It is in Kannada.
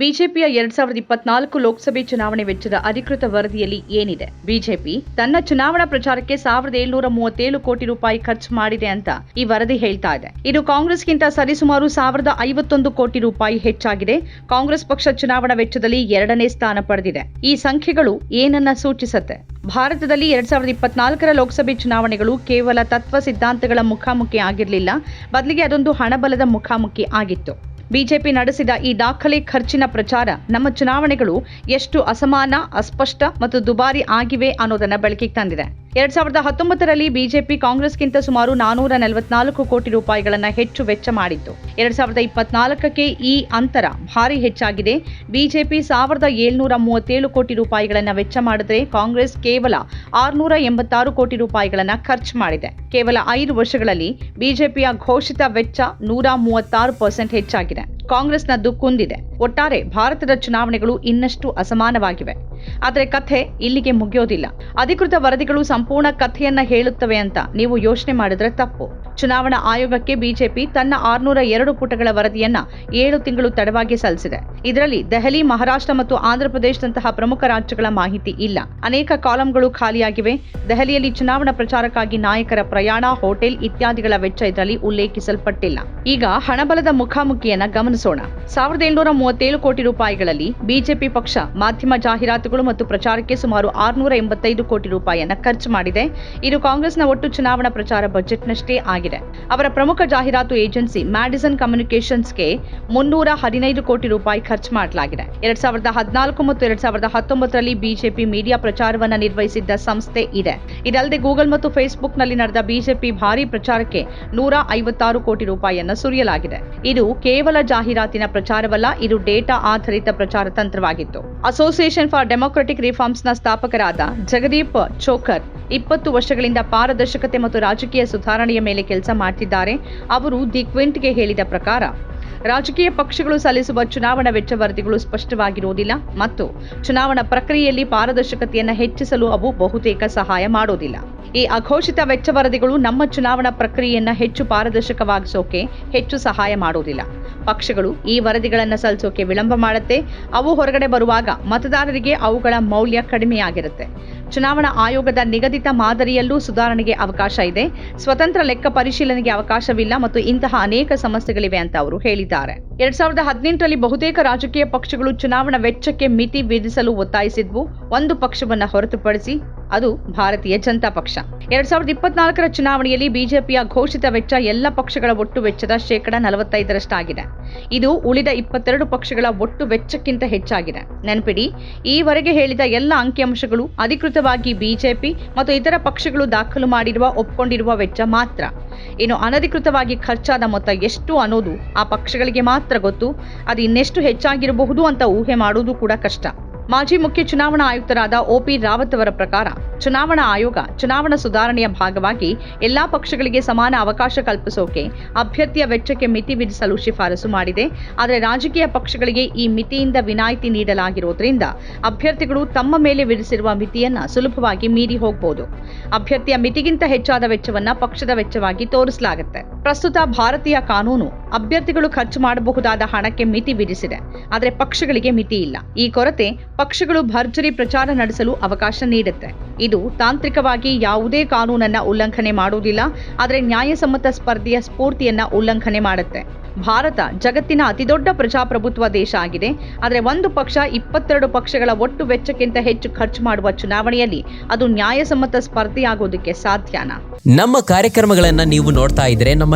ಬಿಜೆಪಿಯ ಎರಡ್ ಸಾವಿರದ ಇಪ್ಪತ್ನಾಲ್ಕು ಲೋಕಸಭೆ ಚುನಾವಣೆ ವೆಚ್ಚದ ಅಧಿಕೃತ ವರದಿಯಲ್ಲಿ ಏನಿದೆ? ಬಿಜೆಪಿ ತನ್ನ ಚುನಾವಣಾ ಪ್ರಚಾರಕ್ಕೆ ಸಾವಿರದ ಏಳ್ನೂರ ಮೂವತ್ತೇಳು ಕೋಟಿ ರೂಪಾಯಿ ಖರ್ಚು ಮಾಡಿದೆ ಅಂತ ಈ ವರದಿ ಹೇಳ್ತಾ ಇದೆ. ಇದು ಕಾಂಗ್ರೆಸ್ಗಿಂತ ಸರಿಸುಮಾರು ಸಾವಿರದ ಐವತ್ತೊಂದು ಕೋಟಿ ರೂಪಾಯಿ ಹೆಚ್ಚಾಗಿದೆ. ಕಾಂಗ್ರೆಸ್ ಪಕ್ಷ ಚುನಾವಣಾ ವೆಚ್ಚದಲ್ಲಿ ಎರಡನೇ ಸ್ಥಾನ ಪಡೆದಿದೆ. ಈ ಸಂಖ್ಯೆಗಳು ಏನನ್ನ ಸೂಚಿಸುತ್ತೆ? ಭಾರತದಲ್ಲಿ ಎರಡ್ ಸಾವಿರದ ಇಪ್ಪತ್ನಾಲ್ಕರ ಲೋಕಸಭೆ ಚುನಾವಣೆಗಳು ಕೇವಲ ತತ್ವ ಸಿದ್ಧಾಂತಗಳ ಮುಖಾಮುಖಿ ಆಗಿರಲಿಲ್ಲ. ಬದಲಿಗೆ ಅದೊಂದು ಹಣಬಲದ ಮುಖಾಮುಖಿ ಆಗಿತ್ತು. ಬಿಜೆಪಿ ನಡೆಸಿದ ಈ ದಾಖಲೆ ಖರ್ಚಿನ ಪ್ರಚಾರ, ನಮ್ಮ ಚುನಾವಣೆಗಳು ಎಷ್ಟು ಅಸಮಾನ, ಅಸ್ಪಷ್ಟ ಮತ್ತು ದುಬಾರಿ ಆಗಿವೆ ಅನ್ನೋದನ್ನ ಬೆಳಕಿಗೆ ತಂದಿದೆ. ಎರಡ್ ಸಾವಿರದ ಹತ್ತೊಂಬತ್ತರಲ್ಲಿ ಬಿಜೆಪಿ ಕಾಂಗ್ರೆಸ್ಗಿಂತ ಸುಮಾರು ನಾನೂರ ನಲವತ್ನಾಲ್ಕು ಕೋಟಿ ರೂಪಾಯಿಗಳನ್ನು ಹೆಚ್ಚು ವೆಚ್ಚ ಮಾಡಿತ್ತು. ಎರಡ್ ಸಾವಿರದ ಇಪ್ಪತ್ನಾಲ್ಕಕ್ಕೆ ಈ ಅಂತರ ಭಾರಿ ಹೆಚ್ಚಾಗಿದೆ. ಬಿಜೆಪಿ ಸಾವಿರದ ಏಳ್ನೂರ ಮೂವತ್ತೇಳು ಕೋಟಿ ರೂಪಾಯಿಗಳನ್ನು ವೆಚ್ಚ ಮಾಡಿದ್ರೆ ಕಾಂಗ್ರೆಸ್ ಕೇವಲ ಆರುನೂರ ಎಂಬತ್ತಾರು ಕೋಟಿ ರೂಪಾಯಿಗಳನ್ನು ಖರ್ಚು ಮಾಡಿದೆ. ಕೇವಲ ಐದು ವರ್ಷಗಳಲ್ಲಿ ಬಿಜೆಪಿಯ ಘೋಷಿತ ವೆಚ್ಚ ನೂರ ಮೂವತ್ತಾರು ಪರ್ಸೆಂಟ್ ಹೆಚ್ಚಾಗಿದೆ. ಕಾಂಗ್ರೆಸ್ನದ್ದು ದುಕ್ಕುಂದಿದೆ. ಒಟ್ಟಾರೆ ಭಾರತದ ಚುನಾವಣೆಗಳು ಇನ್ನಷ್ಟು ಅಸಮಾನವಾಗಿವೆ. ಆದರೆ ಕಥೆ ಇಲ್ಲಿಗೆ ಮುಗಿಯೋದಿಲ್ಲ. ಅಧಿಕೃತ ವರದಿಗಳು ಸಂಪೂರ್ಣ ಕಥೆಯನ್ನ ಹೇಳುತ್ತವೆ ಅಂತ ನೀವು ಯೋಚನೆ ಮಾಡಿದ್ರೆ ತಪ್ಪು. ಚುನಾವಣಾ ಆಯೋಗಕ್ಕೆ ಬಿಜೆಪಿ ತನ್ನ ಆರ್ನೂರ ಎರಡು ಪುಟಗಳ ವರದಿಯನ್ನ ಏಳು ತಿಂಗಳು ತಡವಾಗಿ ಸಲ್ಲಿಸಿದೆ. ಇದರಲ್ಲಿ ದೆಹಲಿ, ಮಹಾರಾಷ್ಟ್ರ ಮತ್ತು ಆಂಧ್ರಪ್ರದೇಶದಂತಹ ಪ್ರಮುಖ ರಾಜ್ಯಗಳ ಮಾಹಿತಿ ಇಲ್ಲ. ಅನೇಕ ಕಾಲಂಗಳು ಖಾಲಿಯಾಗಿವೆ. ದೆಹಲಿಯಲ್ಲಿ ಚುನಾವಣಾ ಪ್ರಚಾರಕ್ಕಾಗಿ ನಾಯಕರ ಪ್ರಯಾಣ, ಹೋಟೆಲ್ ಇತ್ಯಾದಿಗಳ ವೆಚ್ಚ ಇದರಲ್ಲಿ ಉಲ್ಲೇಖಿಸಲ್ಪಟ್ಟಿಲ್ಲ. ಈಗ ಹಣಬಲದ ಮುಖಾಮುಖಿಯನ್ನ ಗಮನಿಸೋಣ. ಸಾವಿರದ ಏಳ್ನೂರ ಮೂವತ್ತೇಳು ಕೋಟಿ ರೂಪಾಯಿಗಳಲ್ಲಿ ಬಿಜೆಪಿ ಪಕ್ಷ ಮಾಧ್ಯಮ ಜಾಹೀರಾತುಗಳು ಮತ್ತು ಪ್ರಚಾರಕ್ಕೆ ಸುಮಾರು ಆರುನೂರ ಎಂಬತ್ತೈದು ಕೋಟಿ ರೂಪಾಯಿಯನ್ನ ಖರ್ಚು ಮಾಡಿದೆ. ಇದು ಕಾಂಗ್ರೆಸ್ನ ಒಟ್ಟು ಚುನಾವಣಾ ಪ್ರಚಾರ ಬಜೆಟ್ನಷ್ಟೇ ಆಗಿದೆ. ಅವರ ಪ್ರಮುಖ ಜಾಹೀರಾತು ಏಜೆನ್ಸಿ ಮ್ಯಾಡಿಸನ್ ಕಮ್ಯುನಿಕೇಶನ್ಸ್ಗೆ ಮುನ್ನೂರ ಹದಿನೈದು ಕೋಟಿ ರೂಪಾಯಿ ಖರ್ಚು ಮಾಡಲಾಗಿದೆ. ಎರಡ್ ಸಾವಿರದ ಹದಿನಾಲ್ಕು ಮತ್ತು ಎರಡ್ ಸಾವಿರದ ಹತ್ತೊಂಬತ್ತರಲ್ಲಿ ಬಿಜೆಪಿ ಮೀಡಿಯಾ ಪ್ರಚಾರವನ್ನ ನಿರ್ವಹಿಸಿದ್ದ ಸಂಸ್ಥೆ ಇದೆ. ಇದಲ್ಲದೆ ಗೂಗಲ್ ಮತ್ತು ಫೇಸ್ಬುಕ್ನಲ್ಲಿ ನಡೆದ ಬಿಜೆಪಿ ಭಾರಿ ಪ್ರಚಾರಕ್ಕೆ ನೂರ ಐವತ್ತಾರು ಕೋಟಿ ರೂಪಾಯಿಯನ್ನ ಸುರಿಯಲಾಗಿದೆ. ಇದು ಕೇವಲ ಜಾಹೀರಾತಿನ ಪ್ರಚಾರವಲ್ಲ, ಇದು ಡೇಟಾ ಆಧಾರಿತ ಪ್ರಚಾರ ತಂತ್ರವಾಗಿತ್ತು. ಅಸೋಸಿಯೇಷನ್ ಫಾರ್ ಡೆಮೊಕ್ರಟಿಕ್ ರಿಫಾರ್ಮ್ಸ್ನ ಸ್ಥಾಪಕರಾದ ಜಗದೀಪ್ ಚೋಕರ್ ಇಪ್ಪತ್ತು ವರ್ಷಗಳಿಂದ ಪಾರದರ್ಶಕತೆ ಮತ್ತು ರಾಜಕೀಯ ಸುಧಾರಣೆಯ ಮೇಲೆ ಕೆಲಸ ಮಾಡ್ತಿದ್ದಾರೆ. ಅವರು ದಿ ಕ್ವಿಂಟ್ಗೆ ಹೇಳಿದ ಪ್ರಕಾರ, ರಾಜಕೀಯ ಪಕ್ಷಗಳು ಸಲ್ಲಿಸುವ ಚುನಾವಣಾ ವೆಚ್ಚ ವರದಿಗಳು ಸ್ಪಷ್ಟವಾಗಿರುವುದಿಲ್ಲ ಮತ್ತು ಚುನಾವಣಾ ಪ್ರಕ್ರಿಯೆಯಲ್ಲಿ ಪಾರದರ್ಶಕತೆಯನ್ನು ಹೆಚ್ಚಿಸಲು ಅವು ಬಹುತೇಕ ಸಹಾಯ ಮಾಡೋದಿಲ್ಲ. ಈ ಅಘೋಷಿತ ವೆಚ್ಚ ವರದಿಗಳು ನಮ್ಮ ಚುನಾವಣಾ ಪ್ರಕ್ರಿಯೆಯನ್ನ ಹೆಚ್ಚು ಪಾರದರ್ಶಕವಾಗಿಸೋಕೆ ಹೆಚ್ಚು ಸಹಾಯ ಮಾಡೋದಿಲ್ಲ. ಪಕ್ಷಗಳು ಈ ವರದಿಗಳನ್ನು ಸಲ್ಲಿಸೋಕೆ ವಿಳಂಬ ಮಾಡುತ್ತೆ. ಅವು ಹೊರಗಡೆ ಬರುವಾಗ ಮತದಾರರಿಗೆ ಅವುಗಳ ಮೌಲ್ಯ ಕಡಿಮೆಯಾಗಿರುತ್ತೆ. ಚುನಾವಣಾ ಆಯೋಗದ ನಿಗದಿತ ಮಾದರಿಯಲ್ಲೂ ಸುಧಾರಣೆಗೆ ಅವಕಾಶ ಇದೆ. ಸ್ವತಂತ್ರ ಲೆಕ್ಕ ಪರಿಶೀಲನೆಗೆ ಅವಕಾಶವಿಲ್ಲ ಮತ್ತು ಇಂತಹ ಅನೇಕ ಸಮಸ್ಯೆಗಳಿವೆ ಅಂತ ಅವರು ಹೇಳಿದ್ದಾರೆ. ಎರಡ್ ಸಾವಿರದ ಹದಿನೆಂಟರಲ್ಲಿ ಬಹುತೇಕ ರಾಜಕೀಯ ಪಕ್ಷಗಳು ಚುನಾವಣಾ ವೆಚ್ಚಕ್ಕೆ ಮಿತಿ ವಿಧಿಸಲು ಒತ್ತಾಯಿಸಿದ್ವು. ಒಂದು ಪಕ್ಷವನ್ನ ಹೊರತುಪಡಿಸಿ ಅದು ಭಾರತೀಯ ಜನತಾ ಪಕ್ಷ. ಎರಡ್ ಸಾವಿರದ ಇಪ್ಪತ್ನಾಲ್ಕರ ಚುನಾವಣೆಯಲ್ಲಿ ಬಿಜೆಪಿಯ ಘೋಷಿತ ವೆಚ್ಚ ಎಲ್ಲ ಪಕ್ಷಗಳ ಒಟ್ಟು ವೆಚ್ಚದ ಶೇಕಡ ನಲವತ್ತೈದರಷ್ಟಾಗಿದೆ. ಇದು ಉಳಿದ ಇಪ್ಪತ್ತೆರಡು ಪಕ್ಷಗಳ ಒಟ್ಟು ವೆಚ್ಚಕ್ಕಿಂತ ಹೆಚ್ಚಾಗಿದೆ. ನೆನಪಿಡಿ, ಈವರೆಗೆ ಹೇಳಿದ ಎಲ್ಲ ಅಂಕಿಅಂಶಗಳು ಅಧಿಕೃತವಾಗಿ ಬಿಜೆಪಿ ಮತ್ತು ಇತರ ಪಕ್ಷಗಳು ದಾಖಲು ಮಾಡಿರುವ ಒಪ್ಪಿಕೊಂಡಿರುವ ವೆಚ್ಚ ಮಾತ್ರ. ಇನ್ನು ಅನಧಿಕೃತವಾಗಿ ಖರ್ಚಾದ ಮೊತ್ತ ಎಷ್ಟು ಅನ್ನೋದು ಆ ಪಕ್ಷಗಳಿಗೆ ಮಾತ್ರ ಗೊತ್ತು. ಅದು ಇನ್ನೆಷ್ಟು ಹೆಚ್ಚಾಗಿರಬಹುದು ಅಂತ ಊಹೆ ಮಾಡುವುದು ಕೂಡ ಕಷ್ಟ. ಮಾಜಿ ಮುಖ್ಯ ಚುನಾವಣಾ ಆಯುಕ್ತರಾದ ಒಪಿ ರಾವತ್ ಅವರ ಪ್ರಕಾರ ಚುನಾವಣಾ ಆಯೋಗ ಚುನಾವಣಾ ಸುಧಾರಣೆಯ ಭಾಗವಾಗಿ ಎಲ್ಲಾ ಪಕ್ಷಗಳಿಗೆ ಸಮಾನ ಅವಕಾಶ ಕಲ್ಪಿಸೋಕೆ ಅಭ್ಯರ್ಥಿಯ ವೆಚ್ಚಕ್ಕೆ ಮಿತಿ ವಿಧಿಸಲು ಶಿಫಾರಸು ಮಾಡಿದೆ. ಆದರೆ ರಾಜಕೀಯ ಪಕ್ಷಗಳಿಗೆ ಈ ಮಿತಿಯಿಂದ ವಿನಾಯಿತಿ ನೀಡಲಾಗಿರುವುದರಿಂದ ಅಭ್ಯರ್ಥಿಗಳು ತಮ್ಮ ಮೇಲೆ ವಿಧಿಸಿರುವ ಮಿತಿಯನ್ನ ಸುಲಭವಾಗಿ ಮೀರಿ ಹೋಗಬಹುದು ಅಭ್ಯರ್ಥಿಯ ಮಿತಿಗಿಂತ ಹೆಚ್ಚಾದ ವೆಚ್ಚವನ್ನ ಪಕ್ಷದ ವೆಚ್ಚವಾಗಿ ತೋರಿಸಲಾಗುತ್ತೆ. ಪ್ರಸ್ತುತ ಭಾರತೀಯ ಕಾನೂನು ಅಭ್ಯರ್ಥಿಗಳು ಖರ್ಚು ಮಾಡಬಹುದಾದ ಹಣಕ್ಕೆ ಮಿತಿ ವಿಧಿಸಿದೆ. ಆದರೆ ಪಕ್ಷಗಳಿಗೆ ಮಿತಿ ಇಲ್ಲ. ಈ ಕೊರತೆ ಪಕ್ಷಗಳು ಭರ್ಜರಿ ಪ್ರಚಾರ ನಡೆಸಲು ಅವಕಾಶ ನೀಡುತ್ತೆ. ಇದು ತಾಂತ್ರಿಕವಾಗಿ ಯಾವುದೇ ಕಾನೂನನ್ನ ಉಲ್ಲಂಘನೆ ಮಾಡುವುದಿಲ್ಲ. ಆದರೆ ನ್ಯಾಯಸಮ್ಮತ ಸ್ಪರ್ಧೆಯ ಸ್ಫೂರ್ತಿಯನ್ನ ಉಲ್ಲಂಘನೆ ಮಾಡುತ್ತೆ. ಭಾರತ ಜಗತ್ತಿನ ಅತಿದೊಡ್ಡ ಪ್ರಜಾಪ್ರಭುತ್ವ ದೇಶ ಆಗಿದೆ. ಆದರೆ ಒಂದು ಪಕ್ಷ ಇಪ್ಪತ್ತೆರಡು ಪಕ್ಷಗಳ ಒಟ್ಟು ವೆಚ್ಚಕ್ಕಿಂತ ಹೆಚ್ಚು ಖರ್ಚು ಮಾಡುವ ಚುನಾವಣೆಯಲ್ಲಿ ಅದು ನ್ಯಾಯಸಮ್ಮತ ಸ್ಪರ್ಧೆಯಾಗೋದಕ್ಕೆ ಸಾಧ್ಯನಾ? ನಮ್ಮ ಕಾರ್ಯಕ್ರಮಗಳನ್ನ ನೀವು ನೋಡ್ತಾ ಇದ್ರೆ ನಮ್ಮ